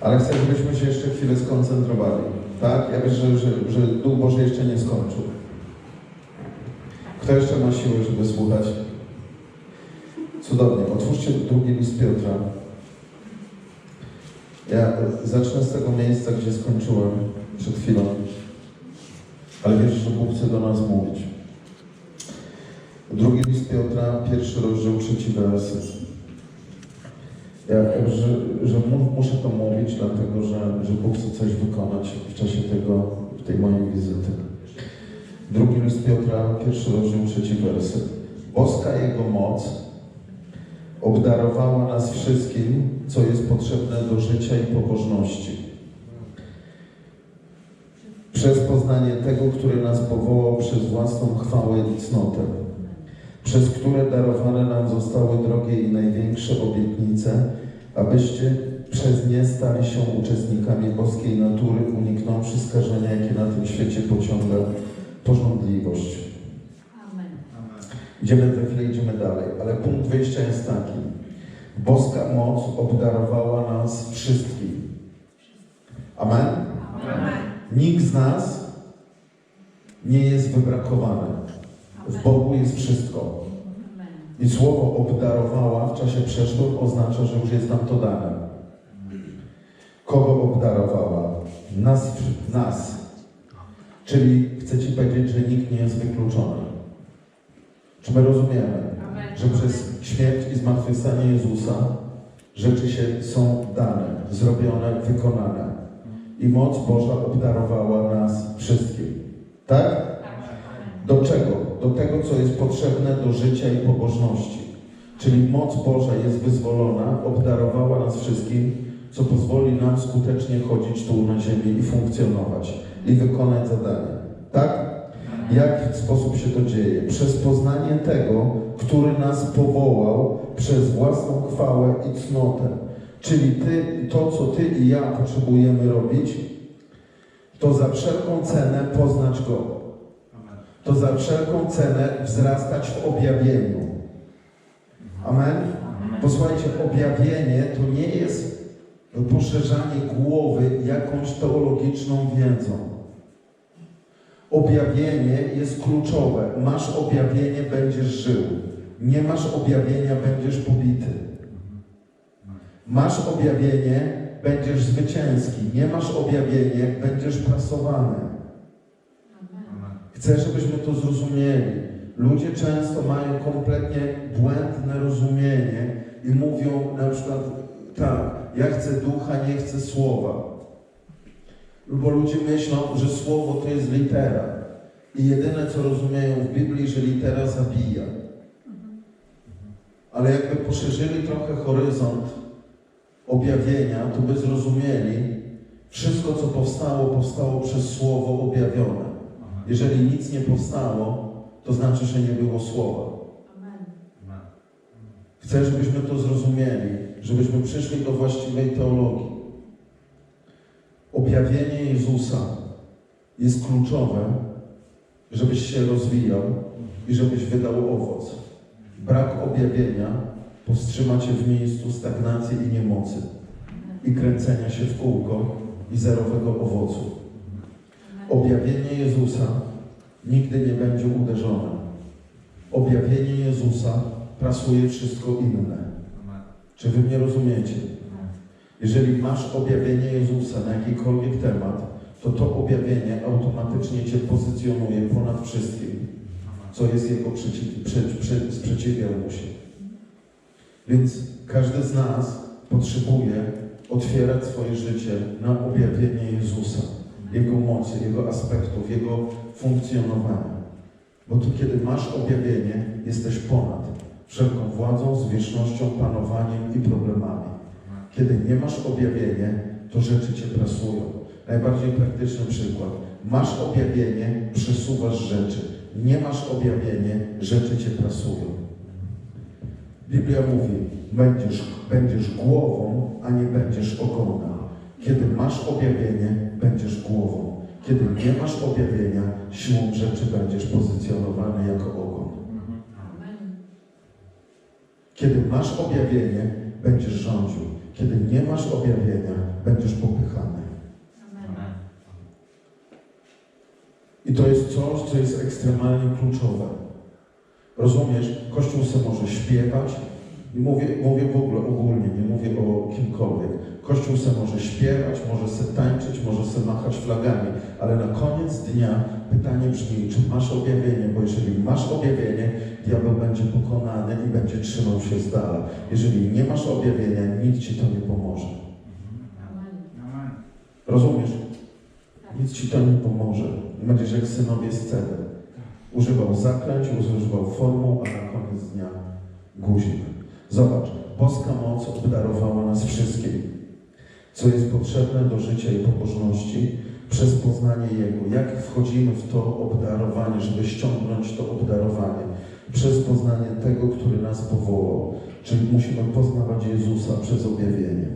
Ale chcę, żebyśmy się jeszcze chwilę skoncentrowali. Tak? Ja wierzę, że, że, że Duch Boży jeszcze nie skończył. Kto jeszcze ma siłę, żeby słuchać? Cudownie. Otwórzcie drugi list Piotra. Ja zacznę z tego miejsca, gdzie skończyłem przed chwilą. Ale wierzę, że Bóg chce do nas mówić. Drugi list Piotra, pierwszy rozdział, trzeci werset. Ja że, że mu- muszę to mówić, dlatego że, że Bóg chce coś wykonać w czasie tego, tej mojej wizyty. Drugi list Piotra, pierwszy rozdział, trzeci werset. Boska Jego moc obdarowała nas wszystkim, co jest potrzebne do życia i pobożności. Przez poznanie tego, który nas powołał przez własną chwałę i cnotę, przez które darowane nam zostały drogie i największe obietnice, abyście przez nie stali się uczestnikami boskiej natury, uniknąwszy skażenia, jakie na tym świecie pociąga porządliwość. Amen. Idziemy za chwilę, idziemy dalej, ale punkt wyjścia jest taki. Boska moc obdarowała nas wszystkim. Amen? Amen. Nikt z nas nie jest wybrakowany. W Bogu jest wszystko. I słowo obdarowała w czasie przeszłym oznacza, że już jest nam to dane. Kogo obdarowała? Nas, nas. Czyli chcę Ci powiedzieć, że nikt nie jest wykluczony. Czy my rozumiemy, Amen. że przez śmierć i zmartwychwstanie Jezusa rzeczy się są dane, zrobione, wykonane. I moc Boża obdarowała nas wszystkim. Tak? Amen. Do czego? Do tego, co jest potrzebne do życia i pobożności. Czyli moc Boża jest wyzwolona, obdarowała nas wszystkim, co pozwoli nam skutecznie chodzić tu na ziemi i funkcjonować i wykonać zadanie. Tak? W jaki sposób się to dzieje? Przez poznanie tego, który nas powołał przez własną chwałę i cnotę. Czyli ty, to, co Ty i ja potrzebujemy robić, to za wszelką cenę poznać Go to za wszelką cenę wzrastać w objawieniu. Amen? Posłuchajcie, objawienie to nie jest poszerzanie głowy jakąś teologiczną wiedzą. Objawienie jest kluczowe. Masz objawienie, będziesz żył. Nie masz objawienia, będziesz pobity. Masz objawienie, będziesz zwycięski. Nie masz objawienie, będziesz prasowany. Chcę, żebyśmy to zrozumieli. Ludzie często mają kompletnie błędne rozumienie i mówią na przykład tak, ja chcę ducha, nie chcę słowa. Bo ludzie myślą, że słowo to jest litera. I jedyne co rozumieją w Biblii, że litera zabija. Ale jakby poszerzyli trochę horyzont objawienia, to by zrozumieli, wszystko co powstało, powstało przez słowo objawione. Jeżeli nic nie powstało, to znaczy, że nie było słowa. Amen. Chcę, żebyśmy to zrozumieli, żebyśmy przyszli do właściwej teologii. Objawienie Jezusa jest kluczowe, żebyś się rozwijał i żebyś wydał owoc. Brak objawienia powstrzyma cię w miejscu stagnacji i niemocy i kręcenia się w kółko i zerowego owocu. Objawienie Jezusa nigdy nie będzie uderzone. Objawienie Jezusa prasuje wszystko inne. Czy wy mnie rozumiecie? Jeżeli masz objawienie Jezusa na jakikolwiek temat, to to objawienie automatycznie cię pozycjonuje ponad wszystkim, co jest jego przeciw, prze, prze, sprzeciwiał mu się. Więc każdy z nas potrzebuje otwierać swoje życie na objawienie Jezusa, Jego mocy, Jego aspektów, Jego funkcjonowania. Bo tu, kiedy masz objawienie, jesteś ponad wszelką władzą, zwierzchnością, panowaniem i problemami. Kiedy nie masz objawienie, to rzeczy cię prasują. Najbardziej praktyczny przykład. Masz objawienie, przesuwasz rzeczy. Nie masz objawienie, rzeczy cię prasują. Biblia mówi, będziesz, będziesz głową, a nie będziesz ogonem. Kiedy masz objawienie, będziesz głową. Kiedy nie masz objawienia, siłą rzeczy będziesz pozycjonowany jako ogon. Kiedy masz objawienie, będziesz rządził. Kiedy nie masz objawienia, będziesz popychany. I to jest coś, co jest ekstremalnie kluczowe. Rozumiesz? Kościół se może śpiewać. I mówię, mówię w ogóle ogólnie, nie mówię o kimkolwiek. Kościół se może śpiewać, może se tańczyć, może se machać flagami, ale na koniec dnia pytanie brzmi, czy masz objawienie? Bo jeżeli masz objawienie, diabeł będzie pokonany i będzie trzymał się z dala. Jeżeli nie masz objawienia, nic ci to nie pomoże. Rozumiesz? Nic ci to nie pomoże. Będziesz jak synowie z cedy. Używał zaklęć, używał formuł, a na koniec dnia guzik. Zobacz, boska moc obdarowała nas wszystkim, co jest potrzebne do życia i pobożności przez poznanie Jego. Jak wchodzimy w to obdarowanie, żeby ściągnąć to obdarowanie? Przez poznanie tego, który nas powołał. Czyli musimy poznawać Jezusa przez objawienie.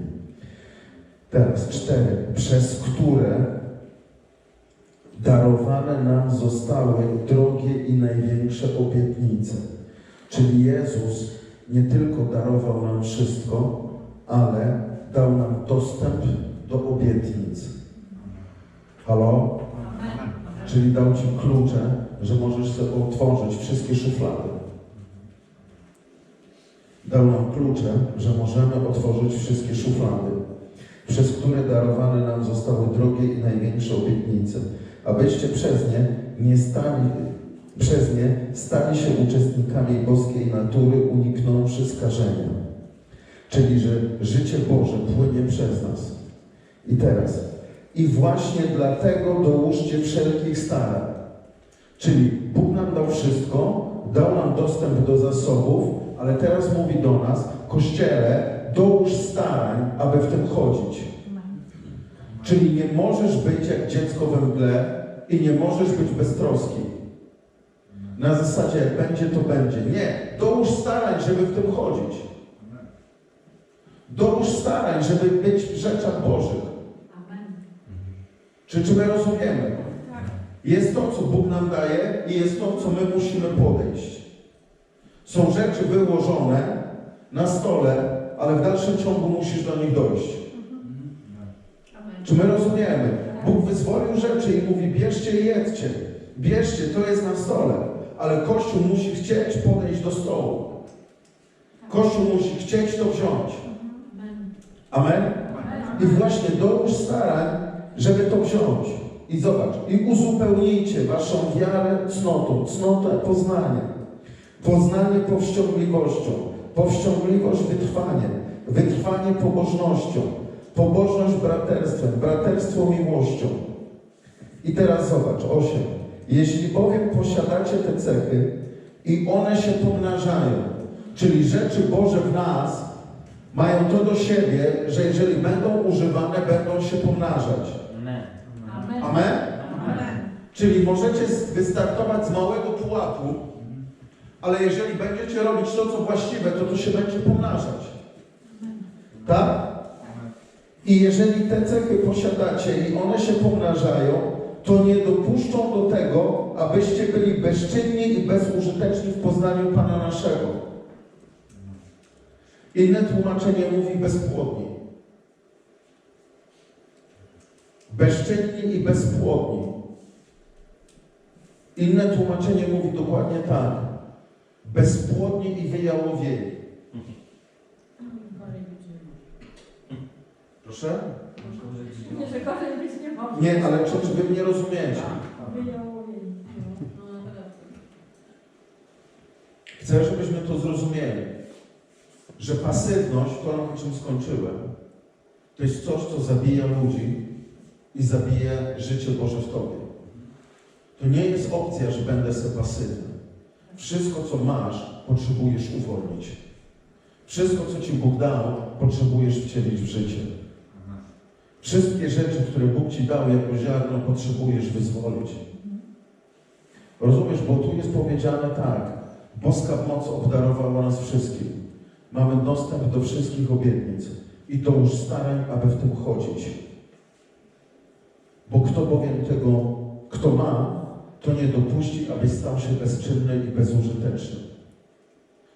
Teraz cztery, przez które darowane nam zostały drogie i największe obietnice. Czyli Jezus nie tylko darował nam wszystko, ale dał nam dostęp do obietnic. Halo? Czyli dał Ci klucze, że możesz sobie otworzyć wszystkie szuflady. Dał nam klucze, że możemy otworzyć wszystkie szuflady, przez które darowane nam zostały drogie i największe obietnice, abyście przez nie nie stali, przez nie stali się uczestnikami boskiej natury, uniknąwszy skażenia. Czyli, że życie Boże płynie przez nas. I teraz, i właśnie dlatego dołóżcie wszelkich starań. Czyli Bóg nam dał wszystko, dał nam dostęp do zasobów, ale teraz mówi do nas, Kościele, dołóż starań, aby w tym chodzić. Czyli nie możesz być jak dziecko we mgle i nie możesz być beztroski. Na zasadzie, jak będzie, to będzie. Nie, dołóż starań, żeby w tym chodzić. Dołóż starań, żeby być w rzeczach Bożych. Amen. Czy, czy my rozumiemy? Jest to, co Bóg nam daje i jest to, co my musimy podejść. Są rzeczy wyłożone na stole, ale w dalszym ciągu musisz do nich dojść. Amen. Czy my rozumiemy? Bóg wyzwolił rzeczy i mówi, bierzcie i jedzcie. Bierzcie, to jest na stole. Ale Kościół musi chcieć podejść do stołu. Kościół musi chcieć to wziąć. Amen. I właśnie dołóż starań, żeby to wziąć. I zobacz, i uzupełnijcie waszą wiarę cnotą, cnotę poznaniem, poznanie powściągliwością, powściągliwość wytrwaniem, wytrwanie pobożnością, pobożność braterstwem, braterstwo miłością. I teraz zobacz, osiem. Jeśli bowiem posiadacie te cechy i one się pomnażają, czyli rzeczy Boże w nas mają to do siebie, że jeżeli będą używane, będą się pomnażać. Amen. Amen? Amen. Czyli możecie wystartować z małego pułapu, ale jeżeli będziecie robić to, co właściwe, to to się będzie pomnażać. Tak? I jeżeli te cechy posiadacie i one się pomnażają, to nie dopuszczą do tego, abyście byli bezczynni i bezużyteczni w poznaniu Pana naszego. Inne tłumaczenie mówi bezpłodni. Bezczynni i bezpłodni. Inne tłumaczenie mówi dokładnie tak. Bezpłodni i wyjałowieni. Proszę? Nie, że być nie może. Nie, ale czy, czy wy mnie rozumiecie? Chcę, żebyśmy to zrozumieli. Że pasywność, to na czym skończyłem, to jest coś, co zabija ludzi i zabija życie Boże w Tobie. To nie jest opcja, że będę sobie pasywny. Wszystko, co masz, potrzebujesz uwolnić. Wszystko, co Ci Bóg dał, potrzebujesz wcielić w życie. Wszystkie rzeczy, które Bóg Ci dał jako ziarno, potrzebujesz wyzwolić. Rozumiesz, bo tu jest powiedziane tak. Boska moc obdarowała nas wszystkim. Mamy dostęp do wszystkich obietnic i to już starań, aby w tym chodzić. Bo kto bowiem tego, kto ma, to nie dopuści, aby stał się bezczynny i bezużyteczny.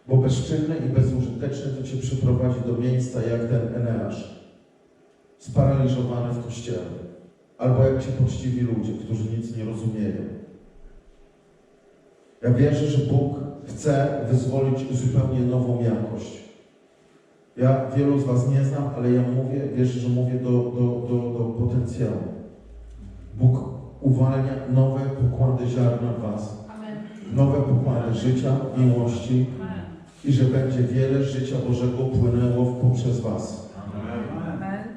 Bo bezczynny i bezużyteczny to cię przyprowadzi do miejsca jak ten Eneasz. Sparaliżowany w kościele. Albo jak ci poczciwi ludzie, którzy nic nie rozumieją. Ja wierzę, że Bóg chce wyzwolić zupełnie nową jakość. Ja wielu z Was nie znam, ale ja mówię, wierzę, że mówię do, do, do, do potencjału. Bóg uwalnia nowe pokłady ziarna w Was, Amen. nowe pokłady życia, miłości Amen. i że będzie wiele życia Bożego płynęło poprzez Was.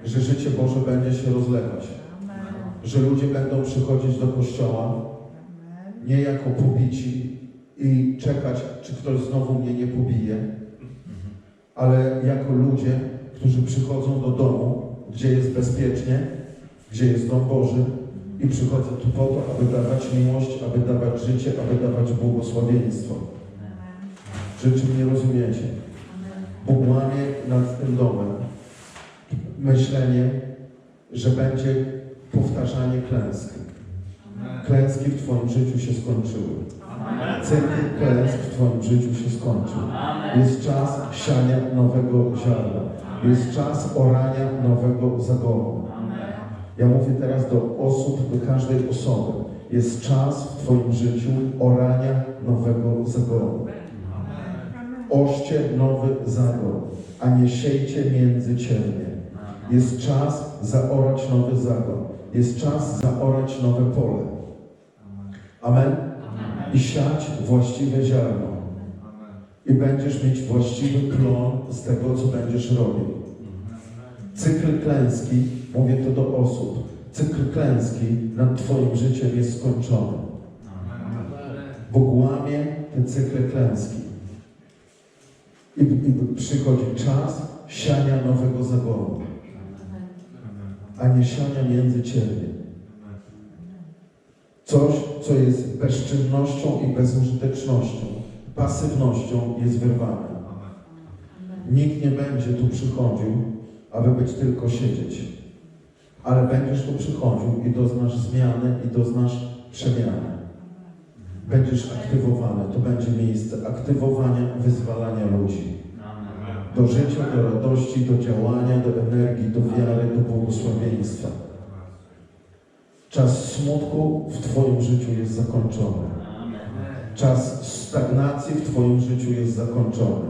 Że życie Boże będzie się rozlewać. Amen. Że ludzie będą przychodzić do Kościoła nie jako pobici i czekać, czy ktoś znowu mnie nie pobije, ale jako ludzie, którzy przychodzą do domu, gdzie jest bezpiecznie, gdzie jest dom Boży i przychodzą tu po to, aby dawać miłość, aby dawać życie, aby dawać błogosławieństwo. Że czy mnie rozumiecie? Bóg łamie nad tym domem myślenie, że będzie powtarzanie klęski. Klęski w Twoim życiu się skończyły. Cykl klęsk w Twoim życiu się skończył. Jest czas siania nowego ziarna. Jest czas orania nowego zagonu. Ja mówię teraz do osób, do każdej osoby. Jest czas w Twoim życiu orania nowego zagonu. Orzcie nowy zagon, a nie siejcie między ciemnie. Jest czas zaorać nowy zagon. Jest czas zaorać nowe pole. Amen. I siać właściwe ziarno. I będziesz mieć właściwy plon z tego, co będziesz robił. Cykl klęski, mówię to do osób, cykl klęski nad Twoim życiem jest skończony. Bóg łamie te cykle klęski. I, I przychodzi czas siania nowego zagonu, a nie siania między ciebie. Coś, co jest bezczynnością i bezużytecznością, pasywnością jest wyrwane. Nikt nie będzie tu przychodził, aby być tylko siedzieć. Ale będziesz tu przychodził i doznasz zmiany i doznasz przemiany. Będziesz aktywowany. To będzie miejsce aktywowania, wyzwalania ludzi. Do życia, do radości, do działania, do energii, do wiary, do błogosławieństwa. Czas smutku w Twoim życiu jest zakończony. Czas stagnacji w Twoim życiu jest zakończony.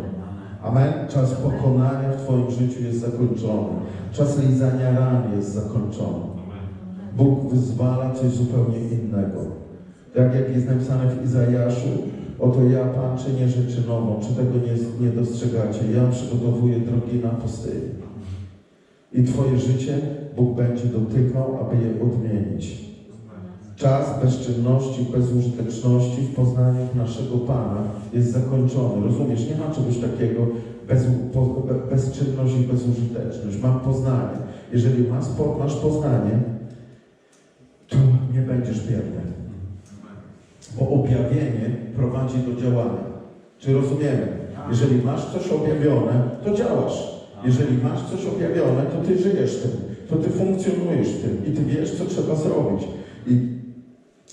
Amen. Czas pokonania w Twoim życiu jest zakończony. Czas lizania ran jest zakończony. Bóg wyzwala coś zupełnie innego. Tak jak jest napisane w Izajaszu, oto ja Pan czynię rzeczy nową. Czy tego nie, nie dostrzegacie? Ja przygotowuję drogi na pustyni. I Twoje życie Bóg będzie dotykał, aby je odmienić. Czas bezczynności, bezużyteczności w poznaniu naszego Pana jest zakończony. Rozumiesz, nie ma czegoś takiego bez, po, be- bezczynność i bezużyteczność. Mam poznanie. Jeżeli masz, masz poznanie, to nie będziesz bierny. Bo objawienie prowadzi do działania. Czy rozumiemy? Jeżeli masz coś objawione, to działasz. Jeżeli masz coś objawione, to ty żyjesz tym, to ty funkcjonujesz tym i ty wiesz, co trzeba zrobić. I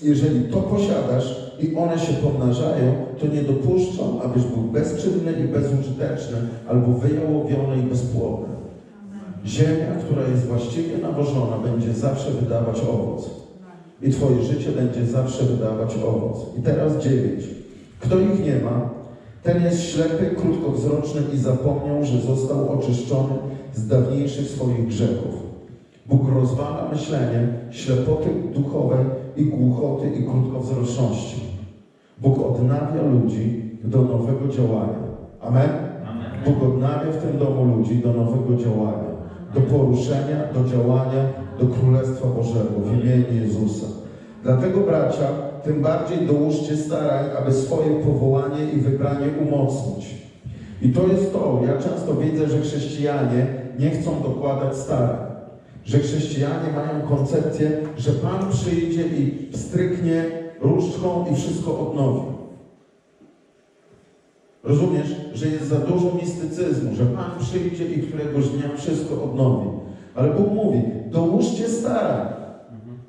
jeżeli to posiadasz i one się pomnażają, to nie dopuszczą, abyś był bezczynny i bezużyteczny, albo wyjałowiony i bezpłodny. Ziemia, która jest właściwie nawożona, będzie zawsze wydawać owoc. I Twoje życie będzie zawsze wydawać owoc. I teraz dziewięć. Kto ich nie ma, ten jest ślepy, krótkowzroczny i zapomniał, że został oczyszczony z dawniejszych swoich grzechów. Bóg rozwala myślenie, ślepoty duchowej i głuchoty i krótkowzroczności. Bóg odnawia ludzi do nowego działania. Amen? Bóg odnawia w tym domu ludzi do nowego działania, do poruszenia, do działania, do Królestwa Bożego w imieniu Jezusa. Dlatego bracia, tym bardziej dołóżcie starań, aby swoje powołanie i wybranie umocnić. I to jest to, ja często widzę, że chrześcijanie nie chcą dokładać starań. Że chrześcijanie mają koncepcję, że Pan przyjdzie i stryknie różdżką i wszystko odnowi. Rozumiesz, że jest za dużo mistycyzmu, że Pan przyjdzie i któregoś dnia wszystko odnowi. Ale Bóg mówi, dołóżcie starań.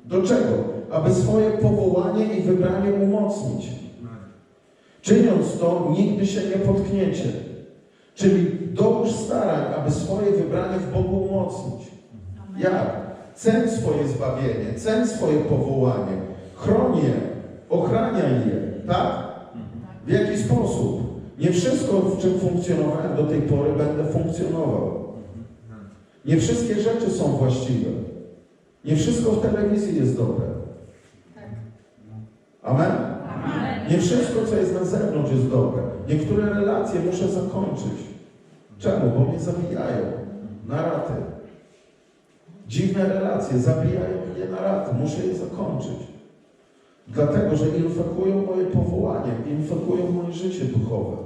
Do czego? Aby swoje powołanie i wybranie umocnić. Czyniąc to, nigdy się nie potkniecie. Czyli dołóż starań, aby swoje wybranie w Bogu umocnić. Jak? Ceń swoje zbawienie, ceń swoje powołanie, chroń je, ochraniaj je, tak? W jaki sposób? Nie wszystko, w czym funkcjonowałem do tej pory, będę funkcjonował. Nie wszystkie rzeczy są właściwe. Nie wszystko w telewizji jest dobre. Amen? Amen. Nie wszystko, co jest na zewnątrz, jest dobre. Niektóre relacje muszę zakończyć. Czemu? Bo mnie zabijają na raty. Dziwne relacje zabijają mnie na raty. Muszę je zakończyć. Dlatego, że infekują moje powołanie, infekują moje życie duchowe.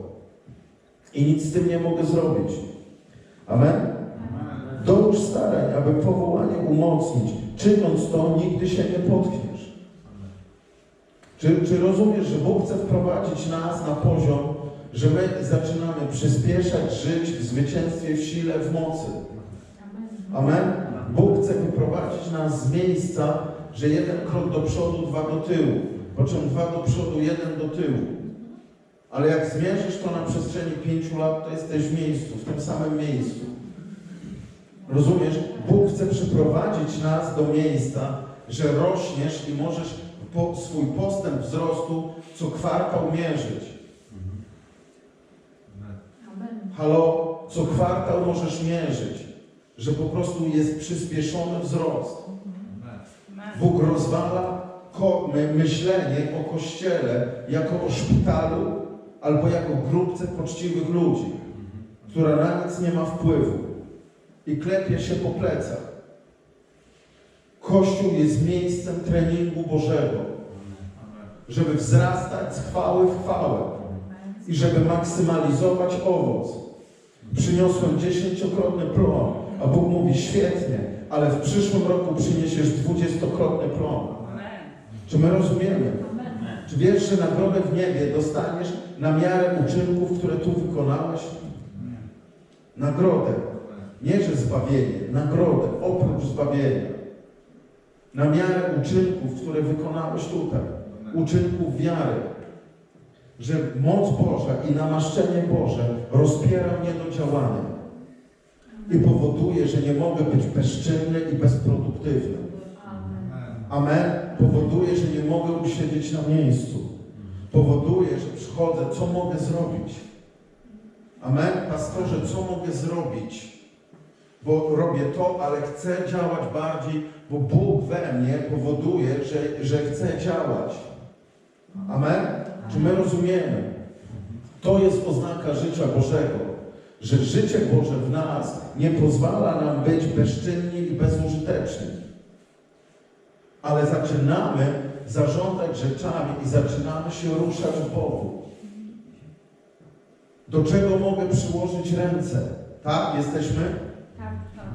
I nic z tym nie mogę zrobić. Amen? Dołóż starań, aby powołanie umocnić. Czyniąc to, nigdy się nie potkniesz. Czy, czy rozumiesz, że Bóg chce wprowadzić nas na poziom, że my zaczynamy przyspieszać, żyć w zwycięstwie, w sile, w mocy? Amen. Bóg chce wyprowadzić nas z miejsca, że jeden krok do przodu, dwa do tyłu, po czym dwa do przodu, jeden do tyłu. Ale jak zmierzysz to na przestrzeni pięciu lat, to jesteś w miejscu, w tym samym miejscu. Rozumiesz? Bóg chce przyprowadzić nas do miejsca, że rośniesz i możesz po swój postęp wzrostu co kwartał mierzyć. Halo, co kwartał możesz mierzyć, że po prostu jest przyspieszony wzrost. Bóg rozwala myślenie o Kościele jako o szpitalu albo jako grupce poczciwych ludzi, która na nic nie ma wpływu i klepie się po plecach. Kościół jest miejscem treningu Bożego, żeby wzrastać z chwały w chwałę i żeby maksymalizować owoc. Przyniosłem dziesięciokrotny plon, a Bóg mówi świetnie, ale w przyszłym roku przyniesiesz dwudziestokrotny plon. Czy my rozumiemy? Czy wiesz, że nagrodę w niebie dostaniesz na miarę uczynków, które tu wykonałeś? Nagrodę. Nie, że zbawienie, nagrodę, oprócz zbawienia. Na miarę uczynków, które wykonałeś tutaj. Uczynków wiary. Że moc Boża i namaszczenie Boże rozpiera mnie do działania i powoduje, że nie mogę być bezczynny i bezproduktywny. Amen. Amen. Powoduje, że nie mogę usiedzieć na miejscu. Powoduje, że przychodzę, co mogę zrobić. Amen. Pastorze, co mogę zrobić? Bo robię to, ale chcę działać bardziej, bo Bóg we mnie powoduje, że, że chcę działać. Amen. Czy my rozumiemy? To jest oznaka życia Bożego. Że życie Boże w nas nie pozwala nam być bezczynni i bezużyteczni ale zaczynamy zarządzać rzeczami i zaczynamy się ruszać w Bogu. Do czego mogę przyłożyć ręce? Tak, jesteśmy?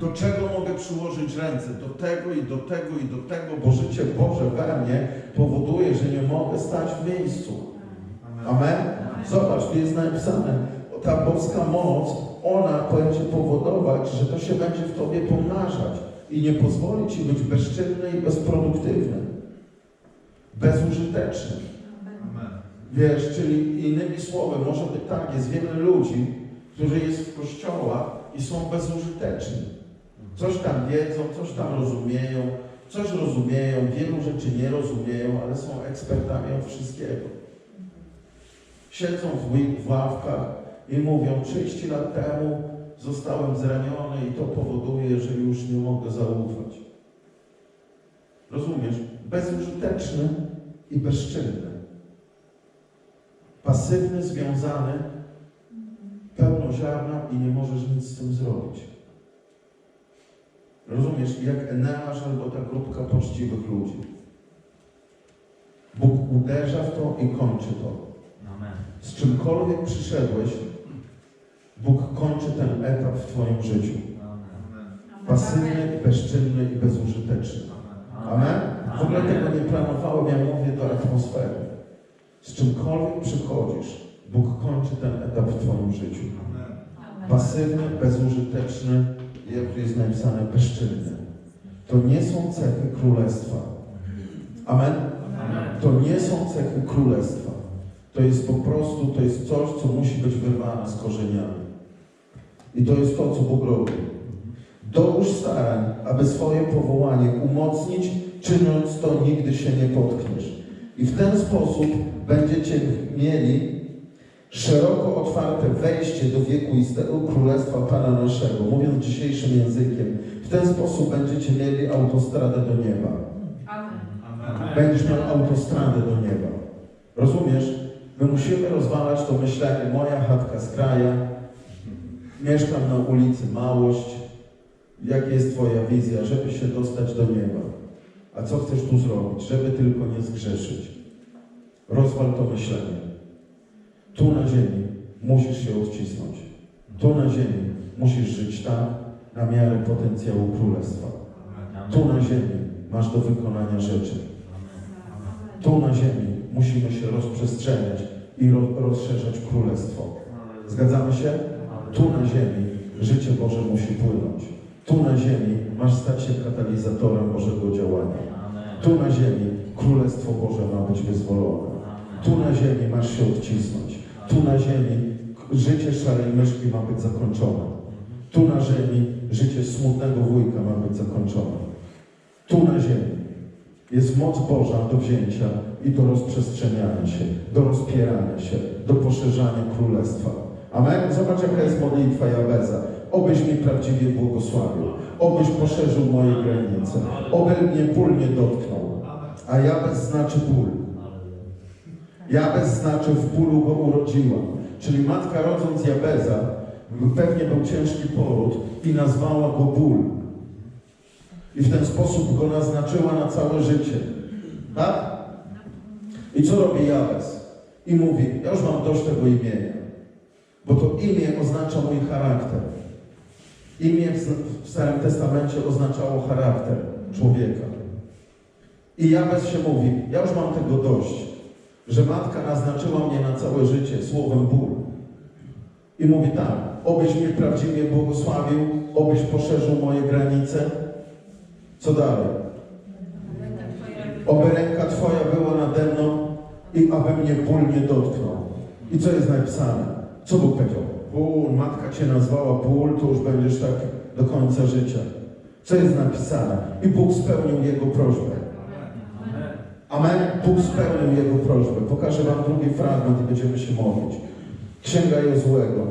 Do czego mogę przyłożyć ręce? Do tego i do tego i do tego, bo życie Boże we mnie powoduje, że nie mogę stać w miejscu. Amen? Zobacz, tu jest napisane, ta boska moc, ona będzie powodować, że to się będzie w Tobie pomnażać i nie pozwoli Ci być bezczynny i bezproduktywny, bezużyteczny. Amen. Wiesz, czyli innymi słowy, może być tak, jest wiele ludzi, którzy jest w kościołach i są bezużyteczni. Coś tam wiedzą, coś tam rozumieją, coś rozumieją, wielu rzeczy nie rozumieją, ale są ekspertami od wszystkiego. Siedzą w ławkach i mówią, 30 lat temu zostałem zraniony i to powoduje, że już nie mogę zaufać. Rozumiesz? Bezużyteczny i bezczynny. Pasywny, związany, pełno ziarna i nie możesz nic z tym zrobić. Rozumiesz? Jak Eneasz albo ta grupka poczciwych ludzi. Bóg uderza w to i kończy to. Z czymkolwiek przyszedłeś, Bóg kończy ten etap w Twoim życiu. Pasywny, bezczynny i bezużyteczny. Amen? W ogóle tego nie planowałem, ja mówię do atmosfery. Z czymkolwiek przychodzisz, Bóg kończy ten etap w Twoim życiu. Pasywny, bezużyteczny, jak tu jest napisane, bezczynny. To nie są cechy królestwa. Amen? To nie są cechy królestwa. To jest po prostu, to jest coś, co musi być wyrwane z korzeniami. I to jest to, co Bóg robi. Dołóż starań, aby swoje powołanie umocnić, czyniąc to nigdy się nie potkniesz. I w ten sposób będziecie mieli szeroko otwarte wejście do wiekuistego Królestwa Pana naszego. Mówiąc dzisiejszym językiem, w ten sposób będziecie mieli autostradę do nieba. Amen. Amen. Będziesz miał autostradę do nieba. Rozumiesz? My musimy rozwalać to myślenie, moja chatka z kraja, mieszkam na ulicy Małość, jaka jest Twoja wizja, żeby się dostać do nieba. A co chcesz tu zrobić? Żeby tylko nie zgrzeszyć. Rozwal to myślenie. Tu na ziemi musisz się odcisnąć. Tu na ziemi musisz żyć tak, na miarę potencjału królestwa. Tu na ziemi masz do wykonania rzeczy. Tu na ziemi musimy się rozprzestrzeniać i ro, rozszerzać królestwo. Zgadzamy się? Tu na ziemi życie Boże musi płynąć. Tu na ziemi masz stać się katalizatorem Bożego działania. Tu na ziemi Królestwo Boże ma być wyzwolone. Tu na ziemi masz się odcisnąć. Tu na ziemi życie szarej myszki ma być zakończone. Tu na ziemi życie smutnego wujka ma być zakończone. Tu na ziemi jest moc Boża do wzięcia i do rozprzestrzeniania się, do rozpierania się, do poszerzania królestwa. Amen? Zobacz, jaka jest modlitwa Jabeza. Obyś mi prawdziwie błogosławił, obyś poszerzył moje granice, oby mnie ból nie dotknął. A Jabez znaczy ból. Jabez znaczy w bólu go urodziłam. Czyli matka rodząc Jabeza, pewnie był ciężki poród i nazwała go ból. I w ten sposób go naznaczyła na całe życie. Tak? I co robi Jabez? I mówi, ja już mam dość tego imienia. Bo to imię oznacza mój charakter. Imię w Starym Testamencie oznaczało charakter człowieka. I Jabez się mówi, ja już mam tego dość, że matka naznaczyła mnie na całe życie słowem ból. I mówi tak, obyś mnie prawdziwie błogosławił, obyś poszerzył moje granice. Co dalej? Oby ręka Twoja była nade mną i aby mnie ból nie dotknął. I co jest napisane? Co Bóg powiedział? Ból, matka Cię nazwała ból, to już będziesz tak do końca życia. Co jest napisane? I Bóg spełnił jego prośbę. Amen. Bóg spełnił jego prośbę. Pokażę Wam drugi fragment i będziemy się modlić. Księga Jozłego.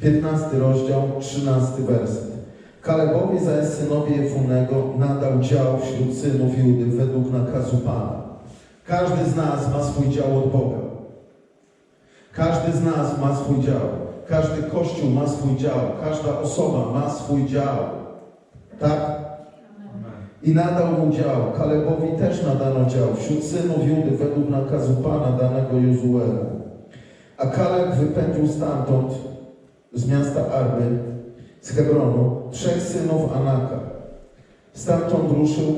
15 rozdział, 13 werset. Kalebowi zaś synowi Jefunego nadał dział wśród synów Judy według nakazu Pana. Każdy z nas ma swój dział od Boga. Każdy z nas ma swój dział. Każdy kościół ma swój dział. Każda osoba ma swój dział. Tak? I nadał mu dział. Kalebowi też nadano dział wśród synów Judy według nakazu Pana danego Jozuemu. A Kaleb wypędził stamtąd z miasta Arby, z Hebronu, trzech synów Anaka. Stamtąd ruszył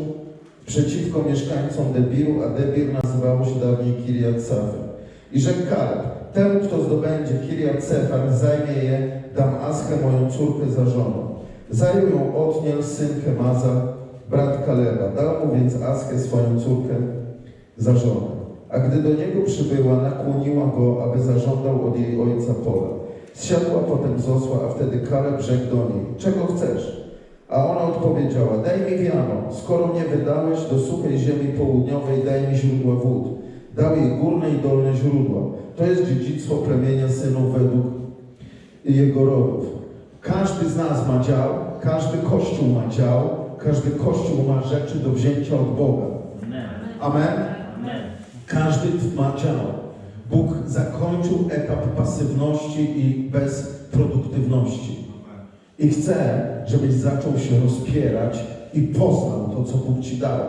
przeciwko mieszkańcom Debiru, a Debir nazywało się dawniej Kiriat Safar. I rzekł Kaleb, temu kto zdobędzie Kiriat Sefar, zajmie je, dam Aschę moją córkę za żonę. Zajął ją Otniel, syn Kemaza, brat Kaleba. Dał mu więc Aschę swoją córkę za żonę. A gdy do niego przybyła, nakłoniła go, aby zażądał od jej ojca pola. Zsiadła potem z osła, a wtedy Kaleb rzekł do niej, czego chcesz? A ona odpowiedziała, daj mi wiano, skoro mnie wydałeś do suchej ziemi południowej, daj mi źródła wód. Dał jej górne i dolne źródła. To jest dziedzictwo plemienia synów według jego rodów. Każdy z nas ma dział, każdy kościół ma dział, każdy kościół ma rzeczy do wzięcia od Boga. Amen? Każdy ma dział. Bóg zakończył etap pasywności i bezproduktywności. I chce, żebyś zaczął się rozpierać i poznał to, co Bóg Ci dał.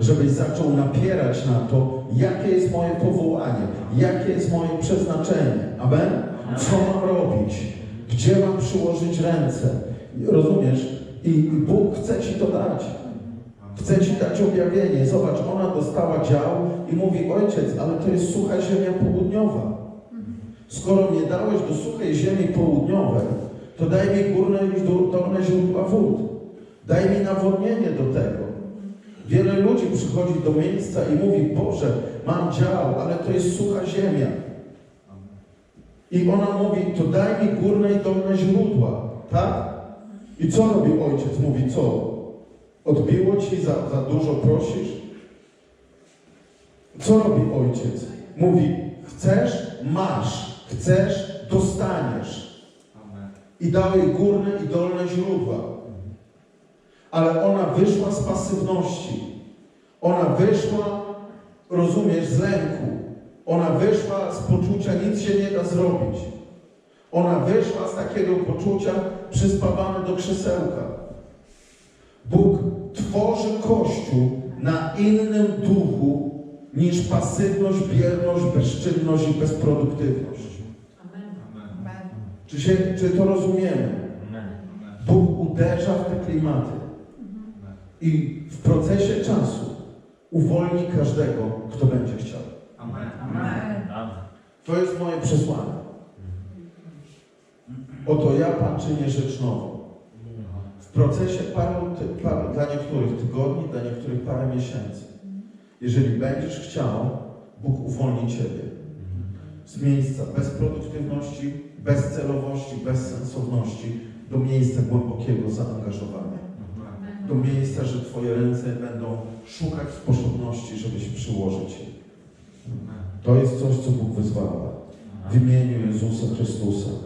Żebyś zaczął napierać na to, jakie jest moje powołanie, jakie jest moje przeznaczenie. Amen? Co mam robić? Gdzie mam przyłożyć ręce? Rozumiesz? I Bóg chce Ci to dać. Chce Ci dać objawienie. Zobacz, ona dostała dział i mówi, ojciec, ale to jest sucha ziemia południowa. Skoro nie dałeś do suchej ziemi południowej, to daj mi górne i dolne źródła wód. Daj mi nawodnienie do tego. Wiele ludzi przychodzi do miejsca i mówi, Boże, mam dział, ale to jest sucha ziemia. I ona mówi, to daj mi górne i dolne źródła, tak? I co robi ojciec? Mówi, co? Odbiło ci, za, za dużo prosisz? Co robi ojciec? Mówi, chcesz, masz, chcesz, dostaniesz. Amen. I dał jej górne i dolne źródła. Ale ona wyszła z pasywności. Ona wyszła, rozumiesz, z lęku. Ona wyszła z poczucia, nic się nie da zrobić. Ona wyszła z takiego poczucia, przyspawamy do krzesełka. Bóg tworzy Kościół na innym duchu niż pasywność, bierność, bezczynność i bezproduktywność. Amen. Czy, się, czy to rozumiemy? Amen. Bóg uderza w te klimaty i w procesie czasu uwolni każdego, kto będzie chciał. Amen. Amen. To jest moje przesłanie. Oto ja, Pan, czynię rzecz nową. W procesie paru, paru, dla niektórych tygodni, dla niektórych parę miesięcy. Jeżeli będziesz chciał, Bóg uwolni Ciebie z miejsca bezproduktywności, bezcelowości, bezsensowności do miejsca głębokiego zaangażowania. Do miejsca, że Twoje ręce będą szukać sposobności, żeby się przyłożyć. To jest coś, co Bóg wyzwala. W imieniu Jezusa Chrystusa.